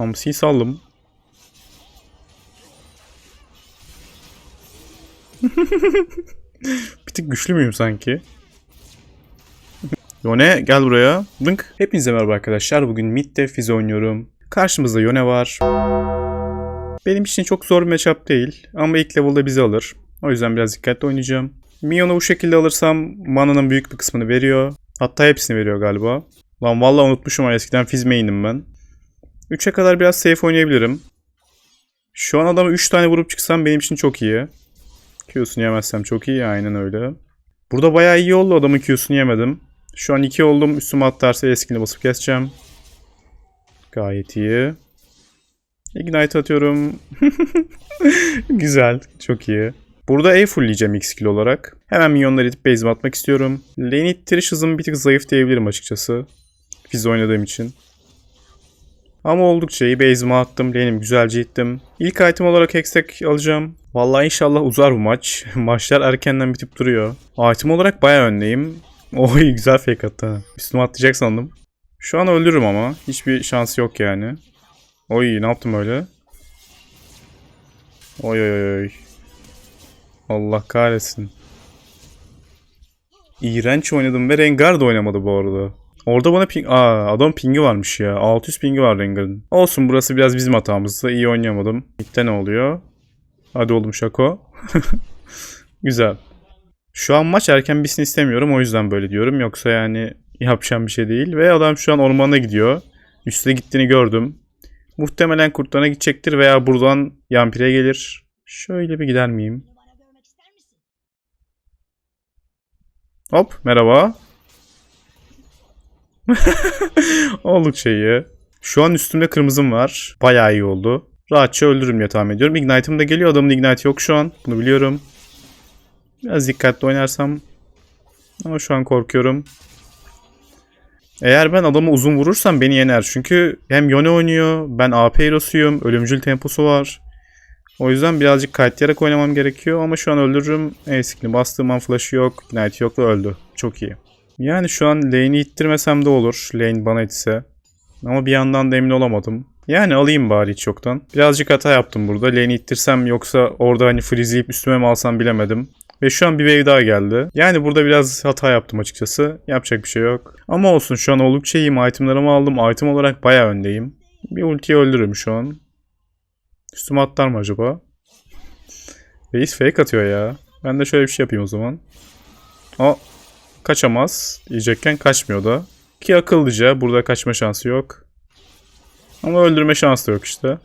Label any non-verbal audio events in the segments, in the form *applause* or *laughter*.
Hamsi'yi saldım. *laughs* bir tık güçlü müyüm sanki? Yone gel buraya. Dınk. Hepinize merhaba arkadaşlar. Bugün midde Fizz oynuyorum. Karşımızda Yone var. Benim için çok zor bir matchup değil. Ama ilk level'da bizi alır. O yüzden biraz dikkatli oynayacağım. Minyon'u bu şekilde alırsam mananın büyük bir kısmını veriyor. Hatta hepsini veriyor galiba. Lan vallahi unutmuşum eskiden Fizz main'im ben. 3'e kadar biraz safe oynayabilirim. Şu an adama 3 tane vurup çıksam benim için çok iyi. Q'sunu yemezsem çok iyi. Aynen öyle. Burada bayağı iyi oldu adamın Q'sunu yemedim. Şu an 2 oldum. Üstüme atlarsa eskini basıp keseceğim. Gayet iyi. Ignite atıyorum. *laughs* Güzel. Çok iyi. Burada E fullleyeceğim X skill olarak. Hemen minyonları itip base'ime atmak istiyorum. Lane ittiriş hızım bir tık zayıf diyebilirim açıkçası. Fizz oynadığım için. Ama oldukça iyi. Base'ime attım. Lane'imi güzelce ittim. İlk item olarak Hextech alacağım. Vallahi inşallah uzar bu maç. *laughs* Maçlar erkenden bitip duruyor. Item olarak bayağı öndeyim. *laughs* Oy güzel fake attı. Üstüme atlayacak sandım. Şu an öldürürüm ama. Hiçbir şansı yok yani. Oy ne yaptım öyle? Oy oy, oy. Allah kahretsin. İğrenç oynadım ve Rengar da oynamadı bu arada. Orada bana ping... Aa adam pingi varmış ya. 600 pingi var Rengar'ın. Olsun burası biraz bizim hatamızdı. İyi oynayamadım. İlkte ne oluyor? Hadi oğlum şako. *laughs* Güzel. Şu an maç erken bitsin istemiyorum o yüzden böyle diyorum. Yoksa yani yapacağım bir şey değil. Ve adam şu an ormana gidiyor. Üste gittiğini gördüm. Muhtemelen kurtlarına gidecektir veya buradan Yampir'e gelir. Şöyle bir gider miyim? Hop merhaba. *laughs* Oldukça iyi. Şu an üstümde kırmızım var. Bayağı iyi oldu. Rahatça öldürürüm diye tahmin ediyorum. Ignite'ım da geliyor. Adamın Ignite yok şu an. Bunu biliyorum. Biraz dikkatli oynarsam. Ama şu an korkuyorum. Eğer ben adamı uzun vurursam beni yener. Çünkü hem Yone oynuyor. Ben AP hero'suyum. Ölümcül temposu var. O yüzden birazcık kayıtlayarak oynamam gerekiyor. Ama şu an öldürürüm. Eskini bastığım an flash'ı yok. Ignite yok ve öldü. Çok iyi. Yani şu an lane'i ittirmesem de olur. Lane bana itse. Ama bir yandan da emin olamadım. Yani alayım bari hiç yoktan. Birazcık hata yaptım burada. Lane'i ittirsem yoksa orada hani freezeleyip üstüme mi alsam bilemedim. Ve şu an bir wave daha geldi. Yani burada biraz hata yaptım açıkçası. Yapacak bir şey yok. Ama olsun şu an oldukça iyiyim. Itemlarımı aldım. Item olarak bayağı öndeyim. Bir ultiyi öldürürüm şu an. Üstüme atlar mı acaba? Reis fake atıyor ya. Ben de şöyle bir şey yapayım o zaman. O kaçamaz diyecekken kaçmıyor da. Ki akıllıca burada kaçma şansı yok. Ama öldürme şansı da yok işte.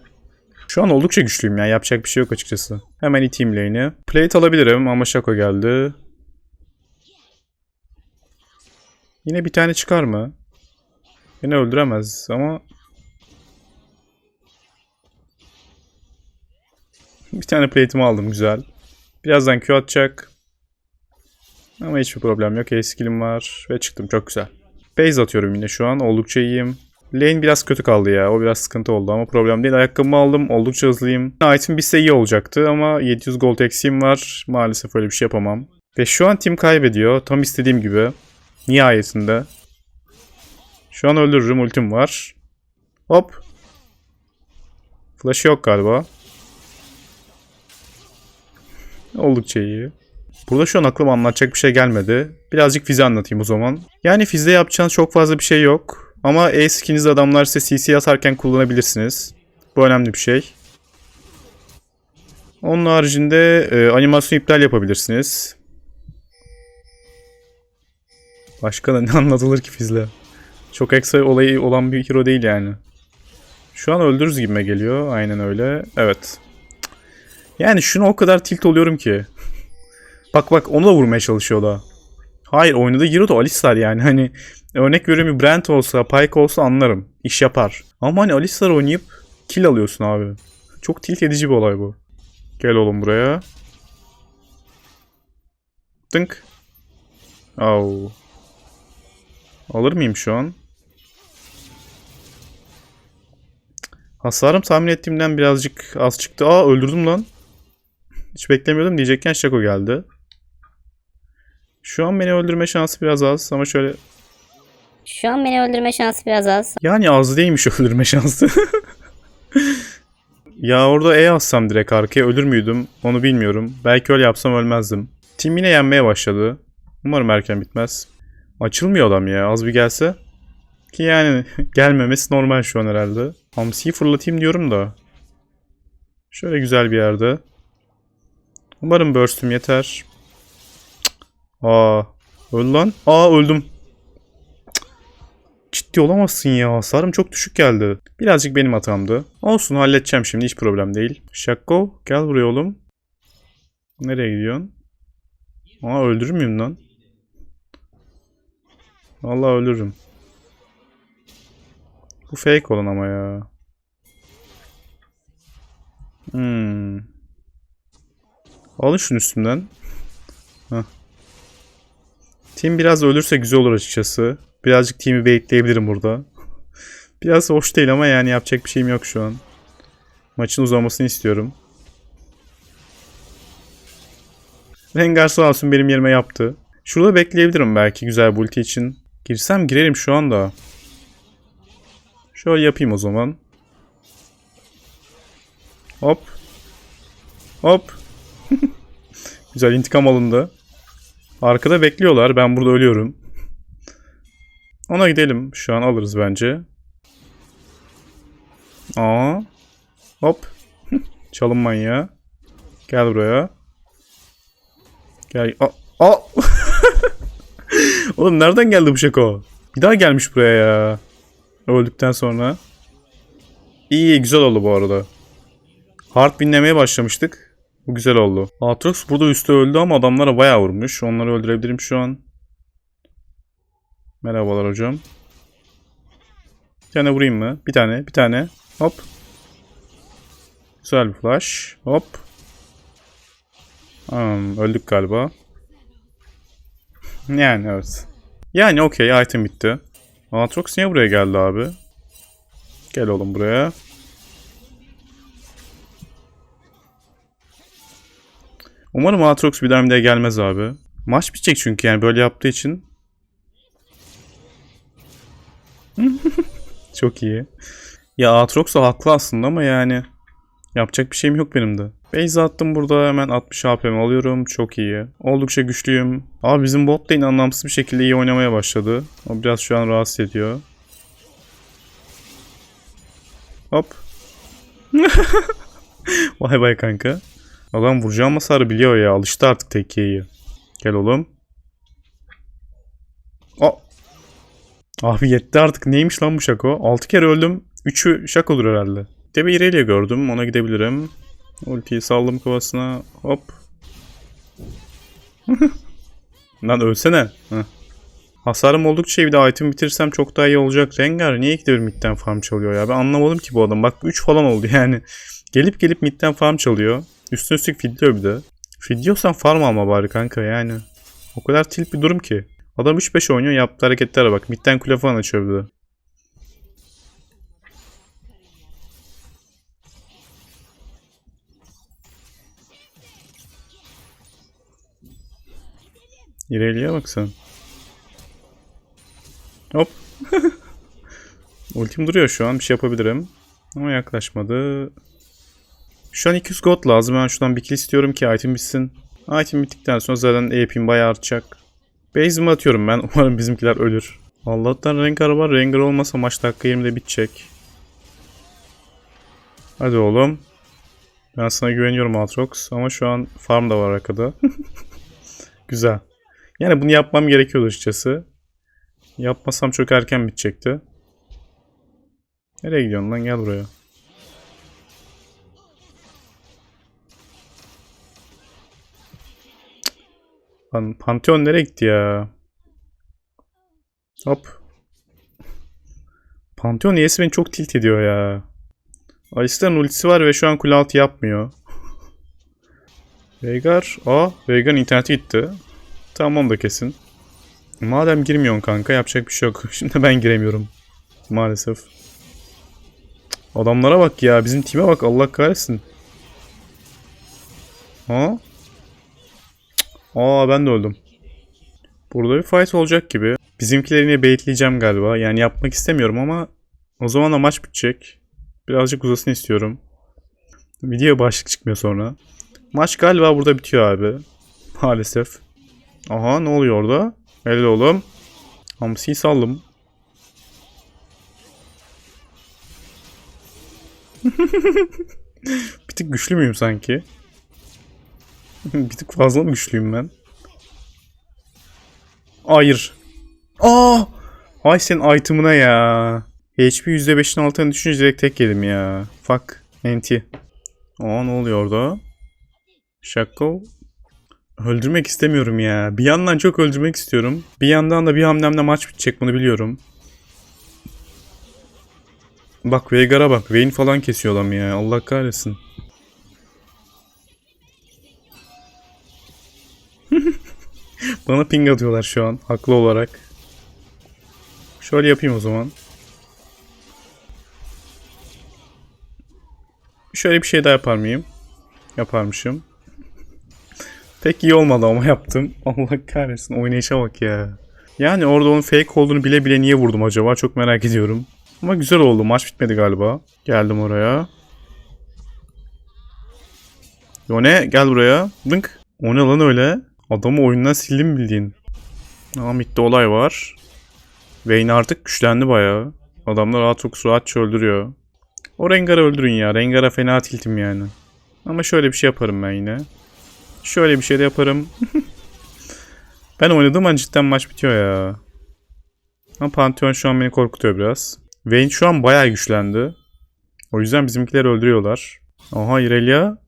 Şu an oldukça güçlüyüm ya. Yapacak bir şey yok açıkçası. Hemen iteyim lane'i. Plate alabilirim ama Shaco geldi. Yine bir tane çıkar mı? Beni öldüremez ama... Bir tane plate'imi aldım güzel. Birazdan Q atacak. Ama hiçbir problem yok. Skill'im var ve çıktım çok güzel. Base atıyorum yine şu an. Oldukça iyiyim. Lane biraz kötü kaldı ya. O biraz sıkıntı oldu ama problem değil. Ayakkabımı aldım. Oldukça hızlıyım. Item bitse iyi olacaktı ama 700 gold eksiğim var. Maalesef öyle bir şey yapamam. Ve şu an tim kaybediyor. Tam istediğim gibi. Nihayetinde. Şu an öldürürüm. Ultim var. Hop. Flash yok galiba. Oldukça iyi. Burada şu an aklıma anlatacak bir şey gelmedi. Birazcık Fizz'i anlatayım o zaman. Yani Fizz'de yapacağınız çok fazla bir şey yok. Ama E skiniz adamlar size CC atarken kullanabilirsiniz. Bu önemli bir şey. Onun haricinde e, animasyon iptal yapabilirsiniz. Başka da ne *laughs* anlatılır ki Fizz'le? Çok ekstra olayı olan bir hero değil yani. Şu an öldürürüz gibime geliyor. Aynen öyle. Evet. Yani şunu o kadar tilt oluyorum ki. Bak bak onu da vurmaya çalışıyor da. Hayır oynadığı da Alistar yani. Hani örnek veriyorum bir Brent olsa, Pyke olsa anlarım. İş yapar. Ama hani Alistar oynayıp kill alıyorsun abi. Çok tilt edici bir olay bu. Gel oğlum buraya. Tınk. Au. Alır mıyım şu an? Hasarım tahmin ettiğimden birazcık az çıktı. Aa öldürdüm lan. Hiç beklemiyordum diyecekken Shaco geldi. Şu an beni öldürme şansı biraz az ama şöyle... Şu an beni öldürme şansı biraz az. Yani az değilmiş *laughs* öldürme şansı. *laughs* ya orada E atsam direkt arkaya ölür müydüm onu bilmiyorum. Belki öyle yapsam ölmezdim. Tim yine yenmeye başladı. Umarım erken bitmez. Açılmıyor adam ya az bir gelse. Ki yani *laughs* gelmemesi normal şu an herhalde. Hamsi'yi fırlatayım diyorum da. Şöyle güzel bir yerde. Umarım burst'üm yeter. Aa, öl lan. Aa öldüm. Ciddi olamazsın ya. Hasarım çok düşük geldi. Birazcık benim hatamdı. Olsun halledeceğim şimdi hiç problem değil. Şakko gel buraya oğlum. Nereye gidiyorsun? Aa öldürür müyüm lan? Vallahi ölürüm. Bu fake olan ama ya. Hmm. Alın şunu üstümden. Team biraz ölürse güzel olur açıkçası. Birazcık team'i baitleyebilirim burada. *laughs* Biraz hoş değil ama yani yapacak bir şeyim yok şu an. Maçın uzamasını istiyorum. Rengar sağ olsun benim yerime yaptı. Şurada bekleyebilirim belki güzel bir ulti için. Girsem girerim şu anda. Şöyle yapayım o zaman. Hop. Hop. *laughs* Güzel intikam alındı. Arkada bekliyorlar. Ben burada ölüyorum. Ona gidelim. Şu an alırız bence. Aa. Hop. *laughs* Çalın manyağı. Gel buraya. Gel. Aa. Aa. *laughs* Oğlum nereden geldi bu şako? Bir daha gelmiş buraya ya. Öldükten sonra. İyi güzel oldu bu arada. Hard binlemeye başlamıştık. Bu güzel oldu. Aatrox burada üstte öldü ama adamlara bayağı vurmuş. Onları öldürebilirim şu an. Merhabalar hocam. Bir tane vurayım mı? Bir tane, bir tane. Hop. Güzel bir flash. Hop. Hmm, öldük galiba. Yani evet. Yani okey item bitti. Aatrox niye buraya geldi abi? Gel oğlum buraya. Umarım Aatrox bir daha bir gelmez abi. Maç bitecek çünkü yani böyle yaptığı için. *laughs* Çok iyi. Ya Aatrox da haklı aslında ama yani yapacak bir şeyim yok benim de. Base attım burada hemen 60 AP'mi alıyorum. Çok iyi. Oldukça güçlüyüm. Abi bizim bot lane anlamsız bir şekilde iyi oynamaya başladı. O biraz şu an rahatsız ediyor. Hop. *laughs* Vay vay kanka. Adam vuracağım hasarı biliyor ya. Alıştı artık tekkeyi. Gel oğlum. Aa. Abi yetti artık. Neymiş lan bu şako? 6 kere öldüm. 3'ü şakodur herhalde. Debe İrelia gördüm. Ona gidebilirim. Ultiyi saldım kafasına. Hop. *laughs* Lan ölsene. Heh. Hasarım oldukça iyi. Bir de item bitirirsem çok daha iyi olacak. Rengar niye ikide bir midden farm çalıyor ya? Ben anlamadım ki bu adam. Bak 3 falan oldu yani. *laughs* Gelip gelip midden farm çalıyor. Üstüne üstlük fiddiyor bir de. Fiddiyorsan farm alma bari kanka yani. O kadar tilt bir durum ki. Adam 3-5 oynuyor yaptığı hareketlere bak. Midden kule falan açıyor bir de. İrelia'ya bak sen. Hop. *laughs* Ultim duruyor şu an. Bir şey yapabilirim. Ama yaklaşmadı. Şu an 200 gold lazım. Ben şuradan bir kill istiyorum ki item bitsin. Item bittikten sonra zaten AP'm bayağı artacak. Base'imi atıyorum ben. *laughs* Umarım bizimkiler ölür. Allah'tan Rengar var. Rengar olmasa maç dakika 20'de bitecek. Hadi oğlum. Ben sana güveniyorum Aatrox. Ama şu an farm da var arkada. *laughs* Güzel. Yani bunu yapmam gerekiyordu açıkçası. Yapmasam çok erken bitecekti. Nereye gidiyorsun lan? Gel buraya. Pan Pantheon nereye gitti ya? Hop. Pantheon niyesi beni çok tilt ediyor ya. Alistar'ın ultisi var ve şu an kule yapmıyor. Veigar. Aa, Veigar'ın interneti gitti. Tamam da kesin. Madem girmiyorsun kanka yapacak bir şey yok. *laughs* Şimdi ben giremiyorum. Maalesef. Adamlara bak ya. Bizim time bak Allah kahretsin. Ha? Aa ben de öldüm. Burada bir fight olacak gibi. Bizimkileri yine baitleyeceğim galiba. Yani yapmak istemiyorum ama o zaman da maç bitecek. Birazcık uzasın istiyorum. Video başlık çıkmıyor sonra. Maç galiba burada bitiyor abi. Maalesef. Aha ne oluyor orada? Helal oğlum. Hamsi'yi saldım. *laughs* bir tık güçlü müyüm sanki? *laughs* bir tık fazla mı güçlüyüm ben? Hayır. Aa! Ay senin item'ına ya. HP %5'in altına düşünce direkt tek yedim ya. Fuck. NT. Aa ne oluyor orada? Shaco. Öldürmek istemiyorum ya. Bir yandan çok öldürmek istiyorum. Bir yandan da bir hamlemle maç bitecek bunu biliyorum. Bak Veigar'a bak. Vayne falan kesiyor adam ya. Allah kahretsin. *laughs* Bana ping atıyorlar şu an. Haklı olarak. Şöyle yapayım o zaman. Şöyle bir şey daha yapar mıyım? Yaparmışım. Pek iyi olmadı ama yaptım. *laughs* Allah kahretsin oynayışa bak ya. Yani orada onun fake olduğunu bile bile niye vurdum acaba? Çok merak ediyorum. Ama güzel oldu. Maç bitmedi galiba. Geldim oraya. Yone gel buraya. Dınk. O ne lan öyle? Adamı oyundan sildim bildiğin. Midde olay var. Vayne artık güçlendi bayağı. Adamlar rahat çok rahatça öldürüyor. O Rengar'ı öldürün ya. Rengar'a fena tiltim yani. Ama şöyle bir şey yaparım ben yine. Şöyle bir şey de yaparım. *laughs* ben oynadığım an cidden maç bitiyor ya. Ama Pantheon şu an beni korkutuyor biraz. Vayne şu an bayağı güçlendi. O yüzden bizimkileri öldürüyorlar. Aha Irelia.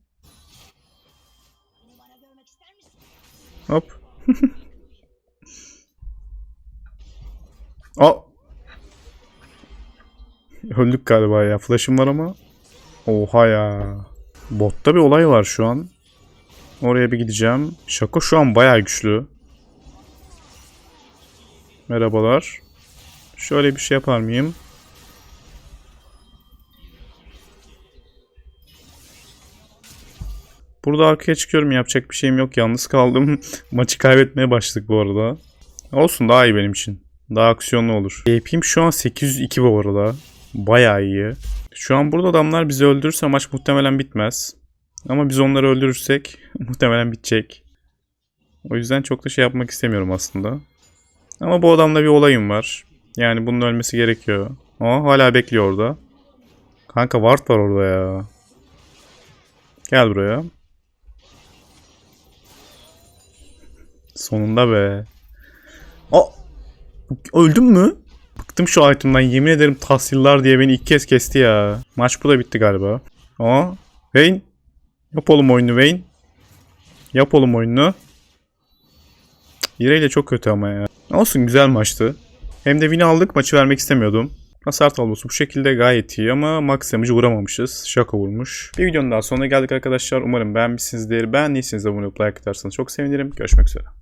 Hop. *laughs* Aa. Öldük galiba ya. Flash'ım var ama. Oha ya. Botta bir olay var şu an. Oraya bir gideceğim. Şako şu an bayağı güçlü. Merhabalar. Şöyle bir şey yapar mıyım? Burada arkaya çıkıyorum. Yapacak bir şeyim yok. Yalnız kaldım. *laughs* Maçı kaybetmeye başladık bu arada. Olsun daha iyi benim için. Daha aksiyonlu olur. AP'm şu an 802 bu arada. Bayağı iyi. Şu an burada adamlar bizi öldürürse maç muhtemelen bitmez. Ama biz onları öldürürsek *laughs* muhtemelen bitecek. O yüzden çok da şey yapmak istemiyorum aslında. Ama bu adamla bir olayım var. Yani bunun ölmesi gerekiyor. Ama hala bekliyor orada. Kanka ward var orada ya. Gel buraya. Sonunda be. Aa! Öldüm mü? Bıktım şu item'dan yemin ederim tahsiller diye beni ilk kez kesti ya. Maç bu da bitti galiba. Aa, Vayne. Yap oğlum oyunu Vayne. Yap oğlum oyunu. Yire ile çok kötü ama ya. Olsun güzel maçtı. Hem de win aldık maçı vermek istemiyordum. Hasar tablosu bu şekilde gayet iyi ama max vuramamışız. Şaka vurmuş. Bir videonun daha sonuna geldik arkadaşlar. Umarım beğenmişsinizdir. Beğendiyseniz abone olup like atarsanız çok sevinirim. Görüşmek üzere.